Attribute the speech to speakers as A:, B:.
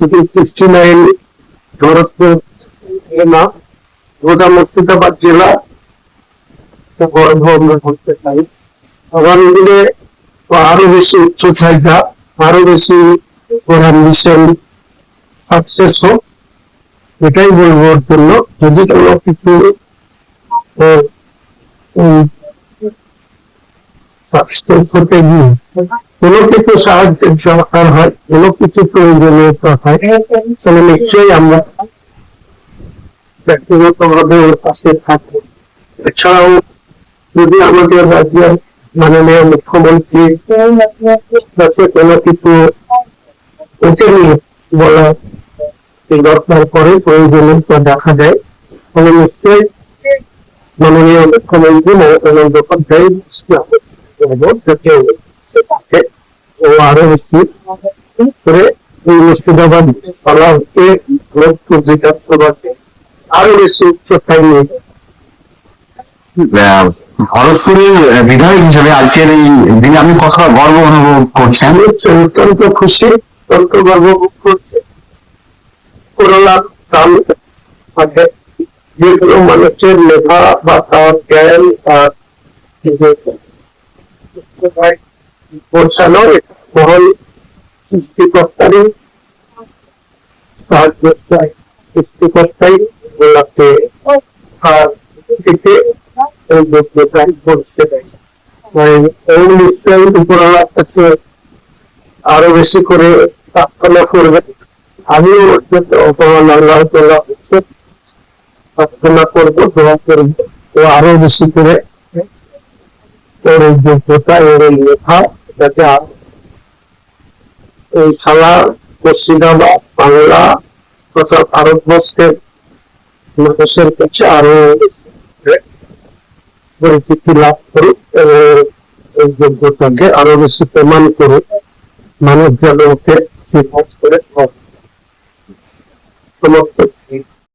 A: থেকে নাইন গোটা মুর্শিদাবাদ জেলা। গর্ব আমরা করতে চাই আগামী আরও বেশি উচ্চ চাহিদা, আরও বেশি প্রধান মিশন সাকসেস হোক, এটাই বলব ওর জন্য। যদি কোনো কিছু হতে গিয়ে কোনো কিছু সাহায্যের দরকার হয়, কোনো কিছু প্রয়োজনীয়তা হয়, তাহলে নিশ্চয়ই আমরা ব্যক্তিগত ভাবে ওর পাশে থাকব। এছাড়াও যদি আমাদের রাজ্যের মাননীয় মুখ্যমন্ত্রী যাতে কোনো কিছু ওকে বলা দরকার করে প্রয়োজনীয়তা দেখা যায়, তাহলে নিশ্চয়ই মাননীয় মুখ্যমন্ত্রী মমতা বন্দ্যোপাধ্যায় যাতে আরও বেশি করে এই মুর্শিদাবাদ পালাকে লোক প্রতিষ্ঠাবাদকে আরও বেশি উচ্চতায় নিয়ে
B: ভরতপুরের বিধায়ক হিসেবে আজকের এই দিনে আমি কতটা গর্ব অনুভব করছেন?
A: আমি অত্যন্ত খুশি অত্যন্ত গর্ববোধ করছে। করোনার দাম আছে যে কোনো মানুষের লেখা বা তার জ্ঞান তার পৌঁছানো এটা। মহান সৃষ্টিকর্তারই সৃষ্টিকর্তাই গোলাপকে আর এই দেয় মানে কাছে আরও বেশি করে প্রার্থনা করবে। আমি ওর আল্লাহ তাআলা হচ্ছে। প্রার্থনা করব, দোয়া করব। ও আরও বেশি করে ওর যোগ্যতা, ওর লেখা, যাতে আরও এই খেলা মুর্শিদাবাদ বাংলা তথা ভারতবর্ষের মানুষের কাছে আরও পরিচিতি লাভ করুক এবং এই যোগ্যতাকে আরও বেশি প্রমাণ করুক, মানুষ যেন ওকে করে সমস্ত